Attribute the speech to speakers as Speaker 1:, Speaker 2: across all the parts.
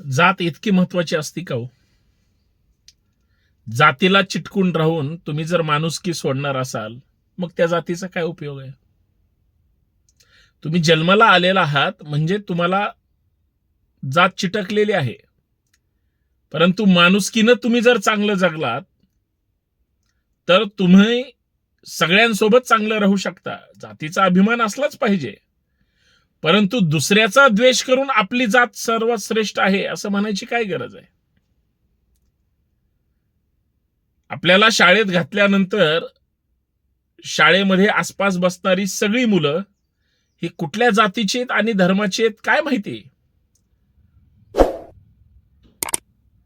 Speaker 1: जात इतकी महत्वाची असती का हो? जातीला चिटकून राहून तुम्ही जर माणुसकी सोडणार असाल मग त्या जातीचा काय उपयोग आहे? तुम्ही जन्माला आलेला आहात म्हणजे तुम्हाला जात चिटकलेली आहे. परंतु माणुसकीनं तुम्ही जर चांगलं जगलात तर तुम्ही सगळ्यांसोबत चांगलं राहू शकता. जातीचा अभिमान असलाच पाहिजे. परंतु दुसऱ्याचा द्वेष करून आपली जात सर्वात श्रेष्ठ आहे असं म्हणायची काय गरज आहे? आपल्याला शाळेत घातल्यानंतर शाळेमध्ये आसपास बसणारी सगळी मुलं ही कुठल्या जातीची आहेत आणि धर्माची आहेत काय माहिती?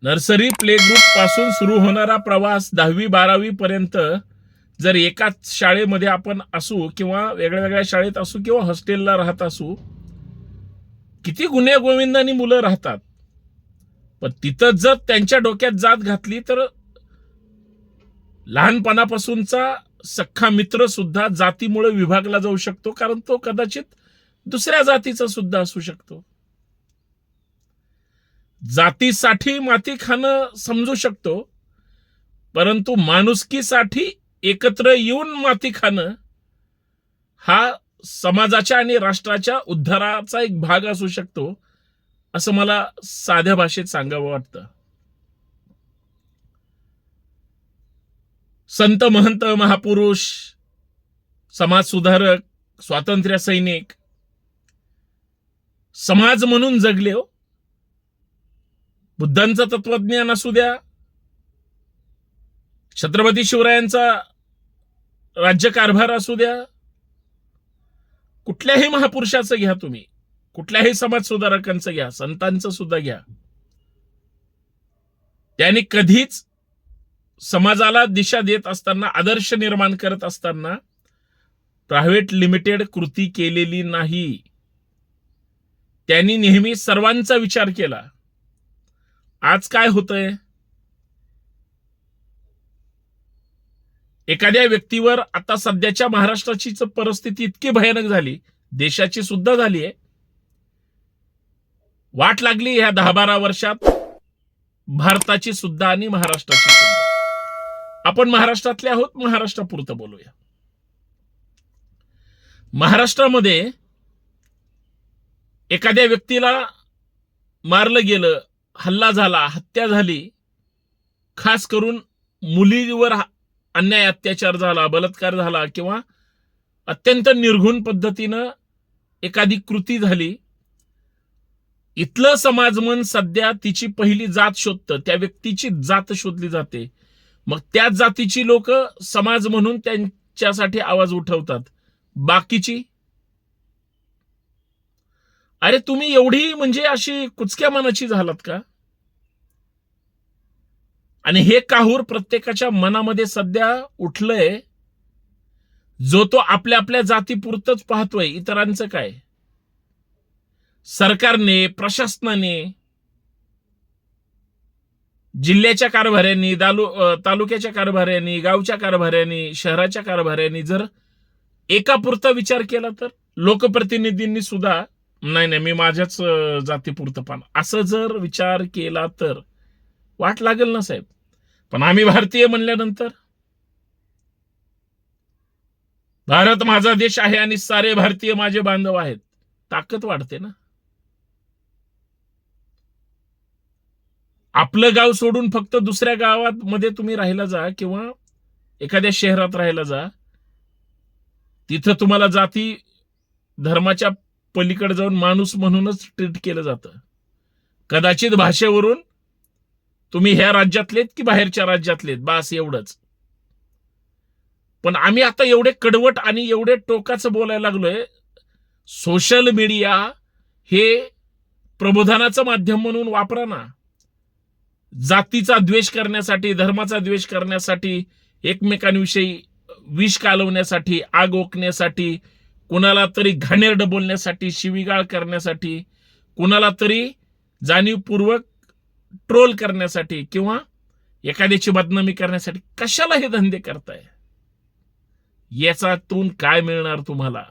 Speaker 1: नर्सरी प्ले ग्रुपपासून सुरू होणारा प्रवास दहावी बारावी पर्यंत जर एकाच शाळेमध्ये आपण असू किंवा वेगळ्या वेगळ्या शाळेत असू किंवा हॉस्टेलला राहत असू किती गुन्हे गोविंदानी मुलं राहतात. पण तिथं जर त्यांच्या डोक्यात जात घातली तर लहानपणापासूनचा सख्खा मित्र सुद्धा जातीमुळे विभागला जाऊ शकतो कारण तो कदाचित दुसऱ्या जातीचा सुद्धा असू शकतो. जातीसाठी माती खाणं समजू शकतो परंतु माणुसकीसाठी एकत्र येऊन माती खाणं हा समाजाच्या आणि राष्ट्राच्या उद्धाराचा एक भाग असू शकतो असं मला साध्या भाषेत सांगावं वाटतं. संत महंत महापुरुष समाज सुधारक स्वातंत्र्य सैनिक समाज म्हणून जगले हो. बुद्धांचं तत्वज्ञान असू द्या छत्रपती शिवरायांचा राज्यकारभार असू द्या कुठल्याही महापुरुषाचं घ्या तुम्ही कुठल्याही समाज सुधारकांचं घ्या संतांचं सुद्धा घ्या. त्यांनी कधीच समाजाला दिशा देत असताना आदर्श निर्माण करत असताना प्रायव्हेट लिमिटेड कृती केलेली नाही. त्यांनी नेहमी सर्वांचा विचार केला. आज काय होतंय? एखाद्या व्यक्तीवर आता सध्याच्या महाराष्ट्राची परिस्थिती इतकी भयानक झाली देशाची सुद्धा झाली आहे. वाट लागली ह्या दहा बारा वर्षात भारताची सुद्धा आणि महाराष्ट्राची सुद्धा. आपण महाराष्ट्रातले आहोत महाराष्ट्रापुरतं बोलूया. महाराष्ट्रामध्ये एखाद्या व्यक्तीला मारलं गेलं हल्ला झाला हत्या झाली खास करून मुलीवर अन्याय अत्याचार झाला बलात्कार झाला किंवा अत्यंत निर्घुण पद्धतीनं एखादी कृती झाली इथलं समाजमन सध्या तिची पहिली जात शोधतं त्या व्यक्तीची जात शोधली जाते. मग त्या जातीची लोक समाज म्हणून त्यांच्यासाठी आवाज उठवतात. बाकीची? अरे तुम्ही एवढी म्हणजे अशी कुचक्या मनाची झालात का? आणि हे काहूर प्रत्येकाच्या मनामध्ये सध्या उठलंय जो तो आपल्या आपल्या जातीपुरतच पाहतोय. इतरांचं काय? सरकारने प्रशासनाने जिल्ह्याच्या कारभाऱ्यांनी तालुक्याच्या कारभाऱ्यांनी गावच्या कारभाऱ्यांनी शहराच्या कारभाऱ्यांनी जर एकापुरता विचार केला तर? लोकप्रतिनिधींनी सुद्धा नाही नाही मी माझ्याच जातीपुरतं पान असं जर विचार केला तर? वाट लागेल ना साहेब? पण आम्ही भारतीय म्हणल्यानंतर भारत माझा देश आहे आणि सारे भारतीय माझे बांधव आहेत. ताकद वाढते ना. आपलं गाव सोडून फक्त दुसऱ्या गावात मध्ये तुम्ही राहायला जा किंवा एखाद्या शहरात राहायला जा. तिथं तुम्हाला जाती धर्माच्या पलीकडे जाऊन माणूस म्हणूनच ट्रीट केलं जातं. कदाचित भाषेवरून तुम्ही ह्या राज्यातलेत की बाहेरच्या राज्यातलेत? बास एवढंच. पण आम्ही आता एवढे कडवट आणि एवढे टोकाचं बोलायला लागलोय सोशल मीडिया हे प्रबोधनाचं माध्यम म्हणून वापरा ना. जातीचा द्वेष करण्यासाठी धर्माचा द्वेष करण्यासाठी एकमेकांविषयी विष कालवण्यासाठी आग ओकण्यासाठी कुणाला तरी घाणेरड बोलण्यासाठी शिवीगाळ करण्यासाठी कुणाला तरी जाणीवपूर्वक ट्रोल करण्यासाठी किंवा एखाद्याची बदनामी करण्यासाठी कशाला हे धंदे करताय? याच्यातून काय मिळणार तुम्हाला?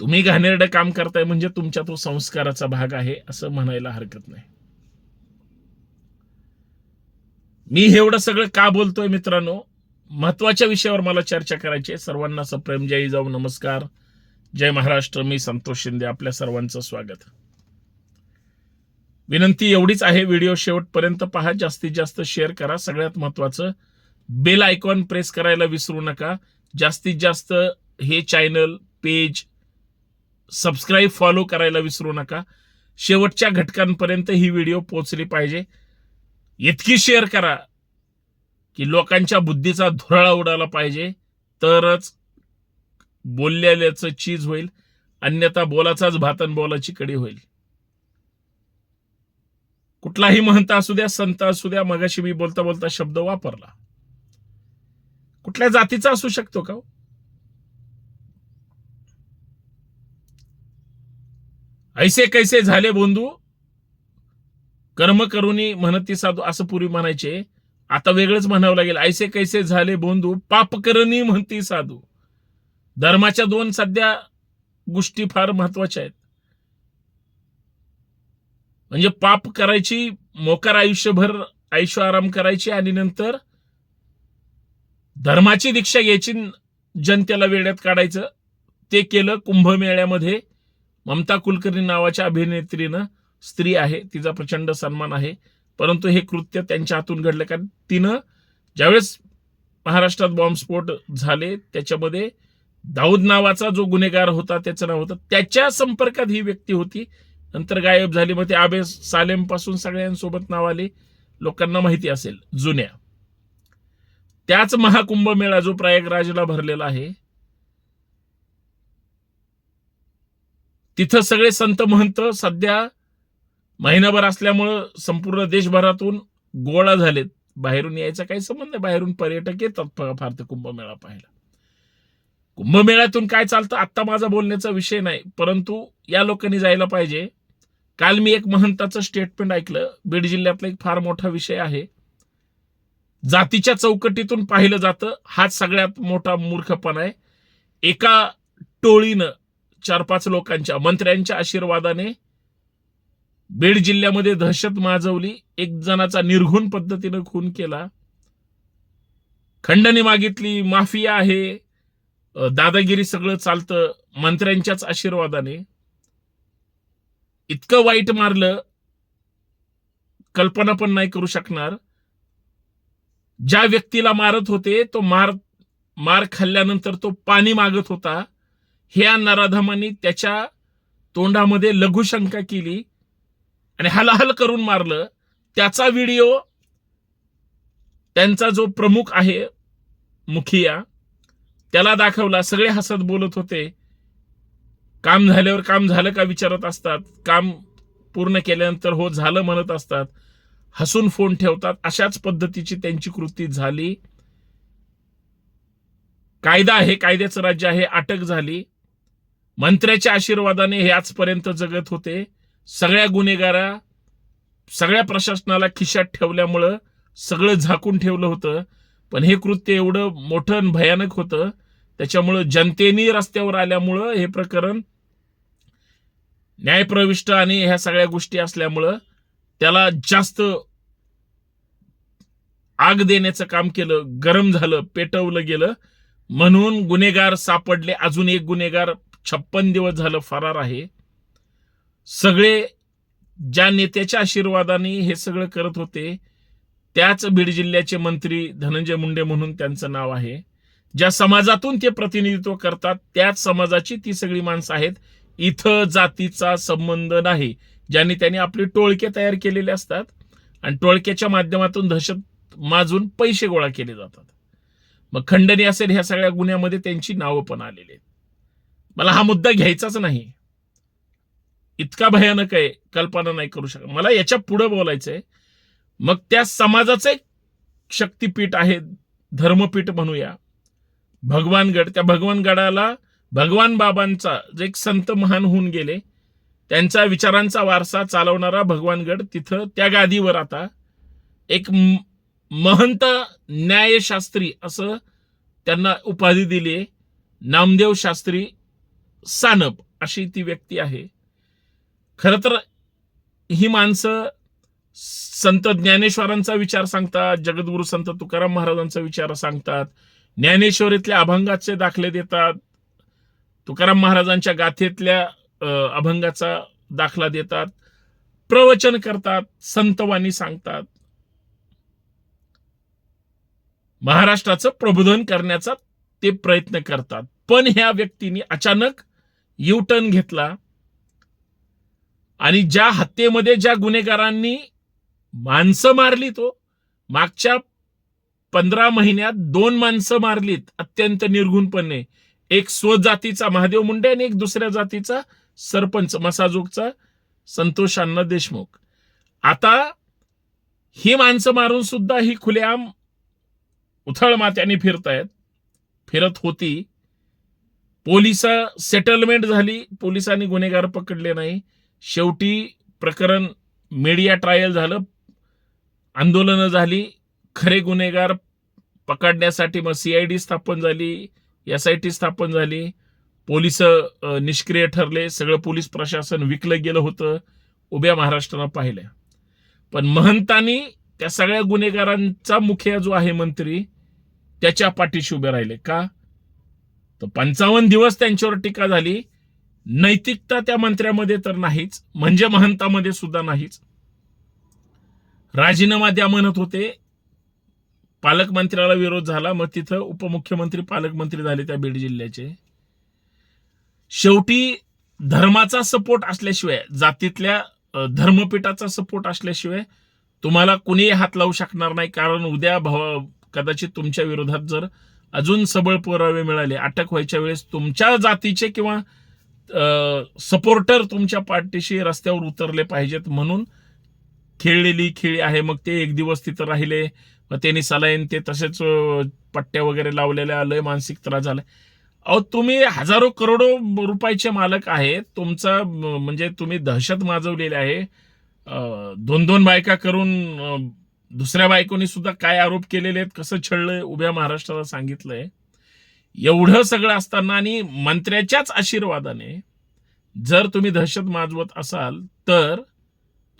Speaker 1: तुम्ही घाणेरडं काम करताय म्हणजे तुमच्या तो संस्काराचा भाग आहे असं म्हणायला हरकत नाही. मी एवढं सगळं का बोलतोय मित्रांनो? महत्त्वाच्या विषयावर मला चर्चा करायची आहे. सर्वांना सप्रेम. जय जाऊ. नमस्कार. जय महाराष्ट्र. मी संतोष शिंदे. आपल्या सर्वांचं स्वागत. विनंती एवढीच आहे व्हिडिओ शेवटपर्यंत पहा जास्तीत जास्त शेअर करा. सगळ्यात महत्वाचं बेल आयकॉन प्रेस करायला विसरू नका. जास्तीत जास्त हे चॅनल पेज सबस्क्राईब फॉलो करायला विसरू नका. शेवटच्या घटकांपर्यंत ही व्हिडिओ पोचली पाहिजे. इतकी शेअर करा की लोकांच्या बुद्धीचा धुराळा उडाला पाहिजे. तरच बोललेल्याचं चीज होईल. अन्यथा बोलाचाच भातन बोलाची कडी होईल. कुठलाही महंत असू द्या संत असू द्या मगाशी मी बोलता बोलता शब्द वापरला. कुठल्या जातीचा असू शकतो का हो? ऐसे कैसे झाले बोंधू कर्म करुनी म्हणती साधू असं पूर्वी म्हणायचे. आता वेगळंच म्हणावं लागेल. ऐसे कैसे झाले बोंधू पाप करणी म्हणती साधू. धर्माच्या दोन सध्या गोष्टी फार महत्त्वाच्या आहेत. म्हणजे पाप करायची मोकार आयुष्यभर आयुष्य आराम करायची आणि नंतर धर्माची दीक्षा घ्यायची जनतेला वेड्यात काढायचं. ते केलं कुंभमेळ्यामध्ये ममता कुलकर्णी नावाच्या अभिनेत्रीनं स्त्री आहे तिचा प्रचंड सन्मान आहे. परंतु हे कृत्य त्यांच्या हातून घडलं कारण तिनं ज्यावेळेस महाराष्ट्रात बॉम्बस्फोट झाले त्याच्यामध्ये दाऊद नावाचा जो गुन्हेगार होता त्याचं नाव होतं. त्याच्या संपर्कात ही व्यक्ती होती. नंतर गायब झाली मग ते आबे सालेमपासून सगळ्यांसोबत नाव आले लोकांना माहिती असेल जुन्या. त्याच महाकुंभमेळा जो प्रयागराजला भरलेला आहे तिथं सगळे संत महंत सध्या महिनाभर असल्यामुळं संपूर्ण देशभरातून गोळा झालेत. बाहेरून यायचा काही संबंध नाही. बाहेरून पर्यटक येतात फार ते कुंभमेळा पाहायला. कुंभमेळ्यातून काय चालतं आत्ता माझा बोलण्याचा विषय नाही परंतु या लोकांनी जायला पाहिजे. काल मी एक महंताचं स्टेटमेंट ऐकलं. बीड जिल्ह्यातला एक फार मोठा विषय आहे. जातीच्या चौकटीतून पाहिलं जातं. हाच सगळ्यात मोठा मूर्खपणा आहे. एका टोळीनं चार पाच लोकांच्या मंत्र्यांच्या आशीर्वादाने बीड जिल्ह्यामध्ये दहशत माजवली. एक जणाचा निर्घुण पद्धतीनं खून केला. खंडणी मागितली. माफिया आहे. दादागिरी सगळं चालतं. मंत्र्यांच्याच आशीर्वादाने. इतकं वाईट मारलं कल्पना पण नाही करू शकणार. ज्या व्यक्तीला मारत होते तो मार मार खाल्ल्यानंतर तो पाणी मागत होता. ह्या नराधमांनी त्याच्या तोंडामध्ये लघुशंका केली आणि हलहल करून मारलं. त्याचा व्हिडिओ त्यांचा जो प्रमुख आहे मुखिया त्याला दाखवला. सगळे हसत बोलत होते. काम झाल्यावर काम झालं का विचारत असतात. काम पूर्ण केल्यानंतर हो झालं म्हणत असतात. हसून फोन ठेवतात. अशाच पद्धतीची त्यांची कृती झाली. कायदा आहे कायद्याचं राज्य आहे अटक झाली. मंत्र्याच्या आशीर्वादाने हे आजपर्यंत जगत होते. सगळ्या गुन्हेगारा सगळ्या प्रशासनाला खिशात ठेवल्यामुळं सगळं झाकून ठेवलं होतं. पण हे कृत्य एवढं मोठं आणि भयानक होतं. त्याच्यामुळं जनतेने रस्त्यावर आल्यामुळं हे प्रकरण न्यायप्रविष्ट आणि ह्या सगळ्या गोष्टी असल्यामुळं त्याला जास्त आग देण्याचं काम केलं गरम झालं पेटवलं गेलं. म्हणून गुन्हेगार सापडले. अजून एक गुन्हेगार छप्पन दिवस झालं फरार आहे. सगळे ज्या नेत्याच्या आशीर्वादाने हे सगळं करत होते त्याच बीड जिल्ह्याचे मंत्री धनंजय मुंडे म्हणून त्यांचं नाव आहे. ज्या समाजातून ते प्रतिनिधित्व करतात त्याच समाजाची ती सगळी माणसं आहेत. इथं जातीचा संबंध नाही. ज्यांनी त्यांनी आपले टोळके तयार केलेले असतात आणि टोळक्याच्या माध्यमातून दहशत माजून पैसे गोळा केले जातात. मग खंडणी असेल ह्या सगळ्या गुन्ह्यामध्ये त्यांची नावं पण आलेली आहेत. मला हा मुद्दा घ्यायचाच नाही. इतका भयानक आहे कल्पना नाही करू शकत. मला याच्यापुढे बोलायचंय. मग त्या समाजाचं एक शक्तीपीठ आहे धर्मपीठ म्हणूया. भगवानगड त्या भगवानगडाला भगवान बाबांचा जे एक संत महान होऊन गेले त्यांचा विचारांचा वारसा चालवणारा भगवानगड तिथं त्या गादीवर आता एक महंत न्यायशास्त्री असं त्यांना उपाधी दिली आहे. नामदेव शास्त्री सानप अशी ती व्यक्ती आहे. खर तर ही माणसं संत ज्ञानेश्वरांचा विचार सांगतात जगद्गुरु संत तुकाराम महाराजांचा विचार सांगतात ज्ञानेश्वरीतल्या अभंगाचे दाखले देतात. तुकाराम महाराजांच्या गाथेतल्या अभंगाचा दाखला देतात. प्रवचन करतात संतवाणी सांगतात. महाराष्ट्राचं प्रबोधन करण्याचा ते प्रयत्न करतात. पण ह्या व्यक्तीने अचानक यू टर्न घेतला. आणि ज्या हत्येमध्ये ज्या गुन्हेगारांनी माणसं मारली तो मागच्या पंधरा महिन्यात दोन माणसं मारलीत अत्यंत निर्गुणपणे एक स्वजातीचा महादेव मुंडे आणि एक दुसऱ्या जातीचा सरपंच मसाजोगचा संतोष अण्णा देशमुख. आता ही माणसं मारून सुद्धा ही खुलेआम उथळ मात्याने फिरतायत. फिरत होती. पोलीस सेटलमेंट झाली. पोलिसांनी गुन्हेगार पकडले नाही. शेवटी प्रकरण मीडिया ट्रायल झालं. आंदोलनं झाली. खरे गुन्हेगार पकडण्यासाठी मग सी आयडी स्थापन झाली एस आय टी स्थापन झाली. पोलीस निष्क्रिय ठरले. सगळं पोलीस प्रशासन विकलं गेलं होतं. उभ्या महाराष्ट्रानं पाहिलं पण महंतांनी त्या सगळ्या गुन्हेगारांचा मुखिया जो आहे मंत्री त्याच्या पाठीशी उभे राहिले. का? तर पंचावन्न दिवस त्यांच्यावर टीका झाली. नैतिकता त्या मंत्र्यामध्ये तर नाहीच. म्हणजे महंतामध्ये सुद्धा नाहीच. राजीनामा द्या म्हणत होते. पालकमंत्र्याला विरोध झाला मग तिथं उपमुख्यमंत्री पालकमंत्री झाले त्या बीड जिल्ह्याचे. शेवटी धर्माचा सपोर्ट असल्याशिवाय जातीतल्या धर्मपीठाचा सपोर्ट असल्याशिवाय तुम्हाला कुणीही हात लावू शकणार नाही. कारण उद्या भाव कदाचित तुमच्या विरोधात जर अजून सबळ पुरावे मिळाले अटक व्हायच्या वेळेस तुमच्या जातीचे किंवा सपोर्टर तुमच्या पार्टीशी रस्त्यावर उतरले पाहिजेत म्हणून खेळलेली खेळी आहे. मग ते एक दिवस तिथं राहिले. मग त्यांनी सलाईन ते तसेच पट्ट्या वगैरे लावलेल्या लय मानसिक त्रास झाला अहो तुम्ही हजारो करोडो रुपयाचे मालक आहे तुमचा म्हणजे तुम्ही दहशत माजवलेली आहे. दोन दोन बायका करून दुसऱ्या बायकोनी सुद्धा काय आरोप केलेले आहेत कसं छळलंय उभ्या महाराष्ट्राला सांगितलंय. एवढं सगळं असताना आणि मंत्र्याच्याच आशीर्वादाने जर तुम्ही दहशत माजवत असाल तर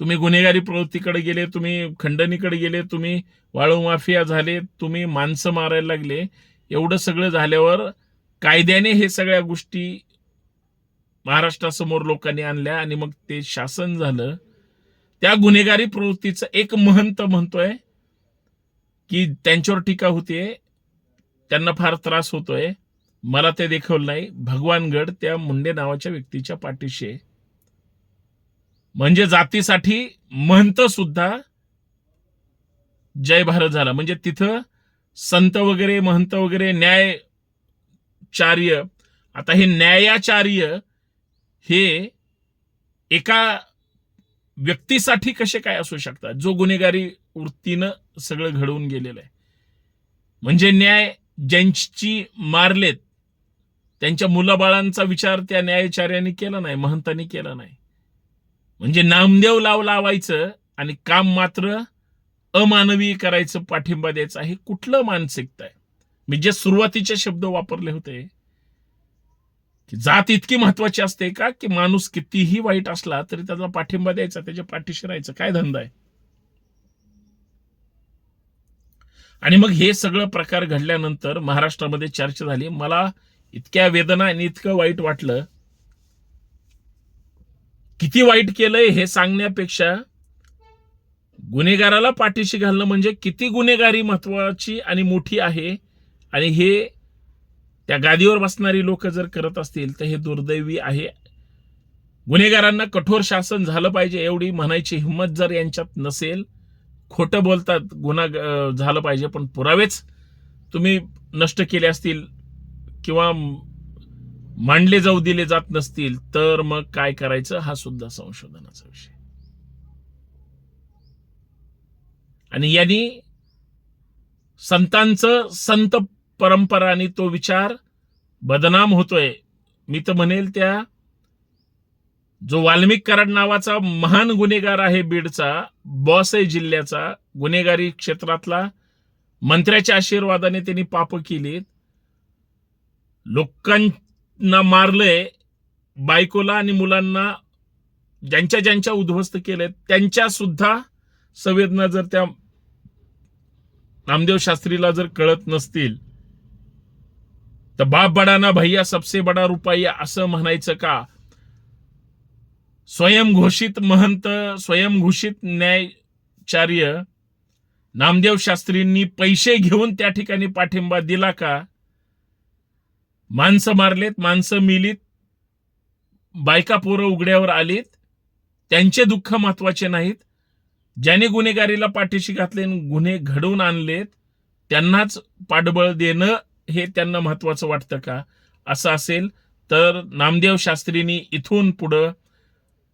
Speaker 1: तुम्ही गुन्हेगारी प्रवृत्तीकडे गेले तुम्ही खंडणीकडे गेले तुम्ही वाळूमाफिया झाले तुम्ही माणसं मारायला लागले एवढं सगळं झाल्यावर कायद्याने हे सगळ्या गोष्टी महाराष्ट्रासमोर लोकांनी आणल्या आणि मग ते शासन झालं. त्या गुन्हेगारी प्रवृत्तीचं एक महंत म्हणतोय की त्यांच्यावर टीका होतीये त्यांना फार त्रास होतोय. मला ते देखवलं नाही. भगवानगड त्या मुंडे नावाच्या व्यक्तीच्या पाठीशी आहे. म्हणजे जातीसाठी महंत सुद्धा जय भारत झाला. म्हणजे तिथं संत वगैरे महंत वगैरे न्यायचार्य आता हे न्यायाचार्य हे एका व्यक्तीसाठी कसे काय असू शकतात? जो गुन्हेगारी वृत्तीनं सगळं घडवून गेलेलं आहे. म्हणजे न्याय ज्यांची मारलेत त्यांच्या मुलाबाळांचा विचार त्या न्यायाचार्यांनी केला नाही महंतांनी केला नाही. म्हणजे नामदेव लाव लावायचं आणि काम मात्र अमानवी करायचं पाठिंबा द्यायचा हे कुठलं मानसिकता आहे? मी जे सुरुवातीचे शब्द वापरले होते की जात इतकी महत्वाची असते का की माणूस कितीही वाईट असला तरी त्याचा पाठिंबा द्यायचा त्याच्या पाठीशी राहायचं काय धंदा आहे? आणि मग हे सगळं प्रकार घडल्यानंतर महाराष्ट्रामध्ये चर्चा झाली. मला इतक्या वेदना आणि इतकं वाईट वाटलं किती वाईट केलंय हे सांगण्यापेक्षा गुन्हेगाराला पाठीशी घालणं म्हणजे किती गुन्हेगारी महत्वाची आणि मोठी आहे आणि हे त्या गादीवर बसणारी लोक जर करत असतील तर हे दुर्दैवी आहे. गुन्हेगारांना कठोर शासन झालं पाहिजे एवढी म्हणायची हिंमत जर यांच्यात नसेल खोटं बोलतात गुन्हा झालं पाहिजे पण पुरावेच तुम्ही नष्ट केले असतील किंवा मांडले जाऊ दिले जात नसतील तर मग काय करायचं? हा सुद्धा संशोधनाचा विषय. आणि यांनी संतांचं संत परंपरा आणि तो विचार बदनाम होतोय. मी तर म्हणेल त्या जो वाल्मिक कराड नावाचा महान गुन्हेगार आहे बीडचा बॉस आहे जिल्ह्याचा गुन्हेगारी क्षेत्रातला मंत्र्याच्या आशीर्वादाने त्यांनी पाप केलीत. ना मारलंय बायकोला आणि मुलांना ज्यांच्या ज्यांच्या उद्ध्वस्त केले त्यांच्या सुद्धा संवेदना जर त्या नामदेव शास्त्रीला जर कळत नसतील तर बाप बडा ना भैया सबसे बडा रुपया असं म्हणायचं का? स्वयंघोषित महंत स्वयंघोषित न्यायचार्य नामदेव शास्त्रींनी पैसे घेऊन त्या ठिकाणी पाठिंबा दिला का? माणसं मारलेत माणसं मिलीत बायका पोरं उघड्यावर आलीत त्यांचे दुःख महत्त्वाचे नाहीत. ज्याने गुन्हेगारीला पाठीशी घातले गुन्हे घडवून आणलेत त्यांनाच पाठबळ देणं हे त्यांना महत्वाचं वाटतं का? असं असेल तर नामदेव शास्त्रींनी इथून पुढं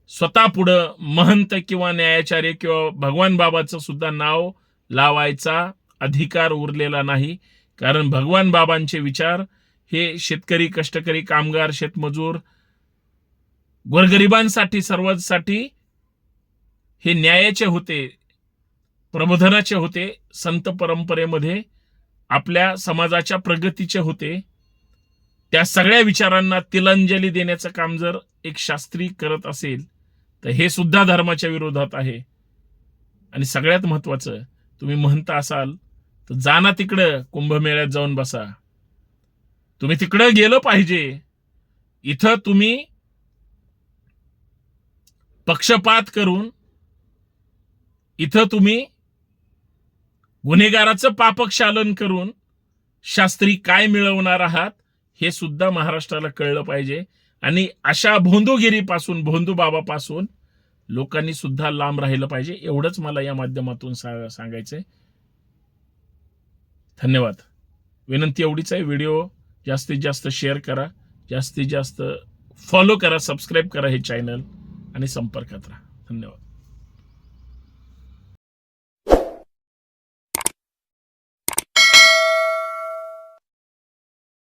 Speaker 1: स्वतः पुढं महंत किंवा न्यायाचार्य किंवा भगवान बाबाचं सुद्धा नाव लावायचा अधिकार उरलेला नाही. कारण भगवान बाबांचे विचार हे शेतकरी कष्टकरी कामगार शेतमजूर गोरगरिबांसाठी सर्वांसाठी हे न्यायाचे होते प्रबोधनाचे होते संत परंपरेमध्ये आपल्या समाजाच्या प्रगतीचे होते. त्या सगळ्या विचारांना तिलांजली देण्याचं काम जर एक शास्त्री करत असेल तर हे सुद्धा धर्माच्या विरोधात आहे. आणि सगळ्यात महत्वाचं तुम्ही म्हणता असाल तर जा ना तिकडं कुंभमेळ्यात जाऊन बसा. तुम्ही तिकडं गेलं पाहिजे. इथं तुम्ही पक्षपात करून इथं तुम्ही गुन्हेगाराचं पापक्षालन करून शास्त्री काय मिळवणार आहात हे सुद्धा महाराष्ट्राला कळलं पाहिजे. आणि अशा भोंदूगिरीपासून भोंदूबाबापासून लोकांनी सुद्धा लांब राहिलं पाहिजे. एवढंच मला या माध्यमातून सा- सांगायचंय. धन्यवाद. विनंती एवढीच आहे. व्हिडिओ जास्तीत जास्त शेअर करा जास्तीत जास्त फॉलो करा सबस्क्राईब करा हे चॅनल आणि संपर्कात राहा. धन्यवाद.